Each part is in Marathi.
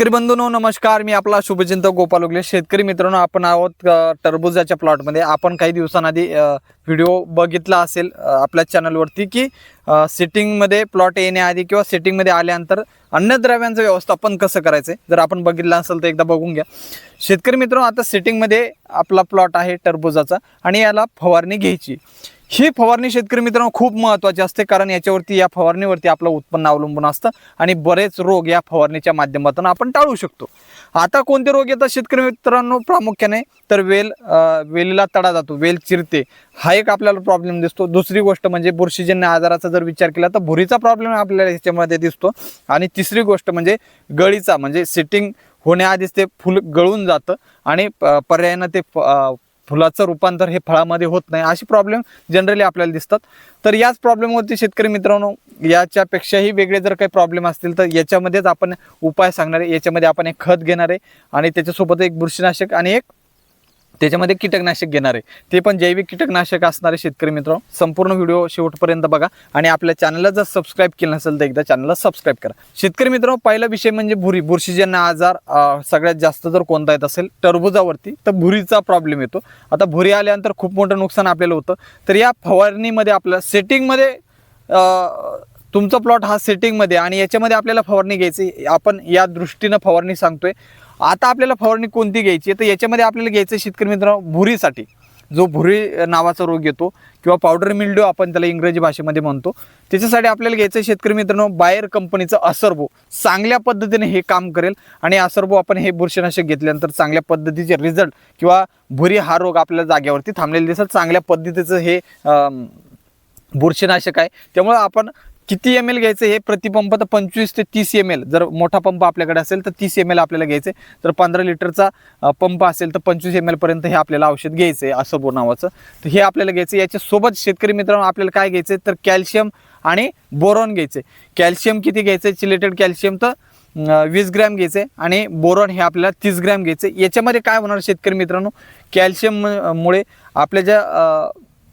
शेतकरी बंधूंनो नमस्कार. मी आपला शुभचिंतक गोपाल उगले. शेतकरी मित्रांनो आपण आहोत टरबुजाच्या टरबूजाच्या प्लॉटमध्ये. आपण काही दिवसांआधी व्हिडिओ बघितला असेल आपल्या चॅनलवरती की सिटिंगमध्ये प्लॉट येण्याआधी किंवा सिटिंगमध्ये आल्यानंतर अन्नद्रव्यांचं व्यवस्थापन कसं करायचं जर आपण बघितलं असेल तर एकदा बघून घ्या. शेतकरी मित्रांनो आता सिटिंगमध्ये आपला प्लॉट आहे टरबूजाचा आणि याला फवारणी घ्यायची. ही फवारणी शेतकरी मित्रांनो खूप महत्त्वाची असते कारण याच्यावरती या फवारणीवरती आपलं उत्पन्न अवलंबून असतं आणि बरेच रोग या फवारणीच्या माध्यमातून आपण टाळू शकतो. आता कोणते रोग येतात शेतकरी मित्रांनो? प्रामुख्याने तर वेल वेलीला तडा जातो वेल चिरते. हा एक आपल्याला प्रॉब्लेम दिसतो. दुसरी गोष्ट म्हणजे बुरशीजन्य आजाराचा जर विचार केला तर भुरीचा प्रॉब्लेम आपल्याला याच्यामध्ये दिसतो. आणि तिसरी गोष्ट म्हणजे गळीचा म्हणजे सिटिंग होण्याआधीच ते फुल गळून जातं आणि प- पर्यायानं ते फुलाचं रूपांतर हे फळामध्ये होत नाही. अशी प्रॉब्लेम जनरली आपल्याला दिसतात. तर याच प्रॉब्लेमवरती शेतकरी मित्रांनो याच्यापेक्षाही वेगळे जर काही प्रॉब्लेम असतील तर याच्यामध्येच आपण उपाय सांगणार आहे. याच्यामध्ये आपण एक खत घेणार आहे आणि त्याच्यासोबत एक बुरशीनाशक आणि एक त्याच्यामध्ये कीटकनाशक घेणार आहे. ते पण जैविक कीटकनाशक असणारे शेतकरी मित्र संपूर्ण व्हिडिओ शेवटपर्यंत बघा आणि आपल्या चॅनलला जर सबस्क्राईब केलं नसेल तर एकदा चॅनलला सबस्क्राईब करा. शेतकरी मित्र पहिला विषय म्हणजे भुरी. बुरशीजन्य आजार सगळ्यात जास्त जर कोणता येत असेल टरबुजावरती तर भुरीचा प्रॉब्लेम येतो. आता भुरी आल्यानंतर खूप मोठं नुकसान आपल्याला होतं. तर या फवारणीमध्ये आपल्याला सेटिंगमध्ये तुमचा प्लॉट हा सेटिंगमध्ये आणि याच्यामध्ये आपल्याला फवारणी घ्यायची आपण या दृष्टीनं फवारणी सांगतोय. आता आपल्याला फवारणी कोणती घ्यायची? तर याच्यामध्ये आपल्याला घ्यायचं आहे शेतकरी मित्र भुरीसाठी. जो भुरी नावाचा रोग येतो किंवा पावडर मिल्ड्यू आपण त्याला इंग्रजी भाषेमध्ये म्हणतो. त्याच्यासाठी आपल्याला घ्यायचं आहे शेतकरी मित्रांनो बायर कंपनीचं असरबो. चांगल्या पद्धतीने हे काम करेल आणि असरबो आपण हे बुरशीनाशक घेतल्यानंतर चांगल्या पद्धतीचे रिझल्ट किंवा भुरी हा रोग आपल्या जागेवरती थांबलेला दिसत चांगल्या पद्धतीचं हे बुरशीनाशक आहे. त्यामुळं आपण किती एम एल घ्यायचं हे प्रतिपंप तर पंचवीस ते तीस एम एल जर मोठा पंप आपल्याकडे असेल तर तीस एम एल आपल्याला घ्यायचं. आहे जर पंधरा लिटरचा पंप असेल तर पंचवीस एम एलपर्यंत हे आपल्याला औषध घ्यायचं आहे असं बो नावाचं. तर हे आपल्याला घ्यायचं याच्यासोबत शेतकरी मित्रांनो आपल्याला काय घ्यायचं आहे? तर कॅल्शियम आणि बोरॉन घ्यायचं आहे. कॅल्शियम किती घ्यायचं आहे? चिलेटेड कॅल्शियम तर वीस ग्रॅम घ्यायचं आणि बोरॉन हे आपल्याला तीस ग्रॅम घ्यायचं याच्यामध्ये काय होणार शेतकरी मित्रांनो? कॅल्शियम मुळे आपल्या ज्या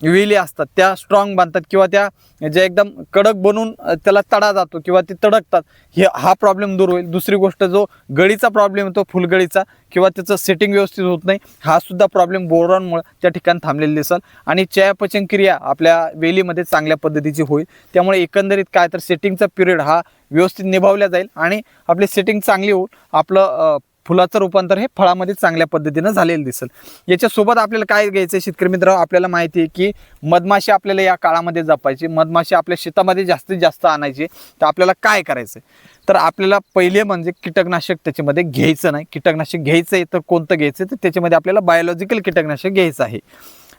वेली असतात त्या स्ट्रॉंग बांधतात किंवा त्या ज्या एकदम कडक बनून त्याला तडा जातो किंवा ते तडकतात हे हा प्रॉब्लेम दूर होईल. दुसरी गोष्ट जो गळीचा प्रॉब्लेम येतो फुलगळीचा किंवा त्याचं सेटिंग व्यवस्थित होत नाही हा सुद्धा प्रॉब्लेम बोरॉनमुळे त्या ठिकाणी थांबलेली दिसेल. आणि चयापचन क्रिया आपल्या वेलीमध्ये चांगल्या पद्धतीची होईल. त्यामुळे एकंदरीत काय तर सेटिंगचा पिरियड हा व्यवस्थित निभावला जाईल आणि आपली सेटिंग चांगली होऊन आपलं फुलाचं रूपांतर हे फळामध्ये चांगल्या पद्धतीनं झालेलं दिसेल. याच्यासोबत आपल्याला काय घ्यायचं शेतकरी मित्र? आपल्याला माहिती आहे की मधमाशी आपल्याला या काळामध्ये जपायची मधमाशी आपल्या शेतामध्ये जास्तीत जास्त आणायची. तर आपल्याला काय करायचं तर आपल्याला पहिले म्हणजे कीटकनाशक त्याच्यामध्ये घ्यायचं नाही. कीटकनाशक घ्यायचं आहे तर कोणतं घ्यायचं तर त्याच्यामध्ये आपल्याला बायोलॉजिकल कीटकनाशक घ्यायचं आहे.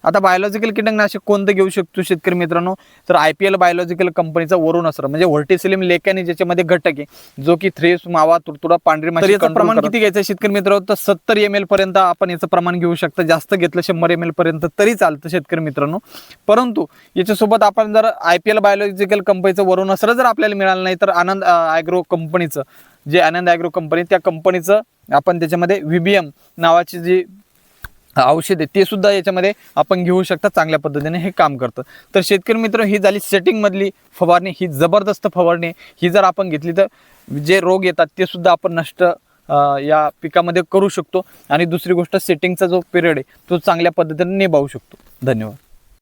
आता बायोलॉजिकल कीटकनाशक कोणतं घेऊ शकतो शेतकरी मित्रांनो? तर आय पी एल बायोलॉजिकल कंपनीचा वरून असर म्हणजे व्हर्टिसिलिम लेकॅनी ज्याच्यामध्ये घटक आहे. जो की थ्रेस मावा तुडतुडा पांढरी माशी याचं प्रमाण किती घ्यायचं शेतकरी मित्र तर सत्तर एम एल पर्यंत आपण याचं प्रमाण घेऊ शकता. जास्त घेतलं शंभर एम एल पर्यंत तरी चालतं शेतकरी मित्रांनो. परंतु याच्यासोबत आपण जर आय पी एल बायोलॉजिकल कंपनीचं वरून असर जर आपल्याला मिळालं नाही तर आनंद ॲग्रो कंपनीचं जे आनंद ॲग्रो कंपनी त्या कंपनीचं आपण त्याच्यामध्ये व्हीबीएम नावाची जी औषध आहे ते सुद्धा याच्यामध्ये आपण घेऊ शकता चांगल्या पद्धतीने हे काम करतं. तर शेतकरी मित्र ही झाली सेटिंगमधली फवारणी ही जबरदस्त फवारणी. ही जर आपण घेतली तर जे रोग येतात ते सुद्धा आपण नष्ट या पिकामध्ये करू शकतो. आणि दुसरी गोष्ट सेटिंगचा जो पिरियड आहे तो चांगल्या पद्धतीने निभावू शकतो. धन्यवाद.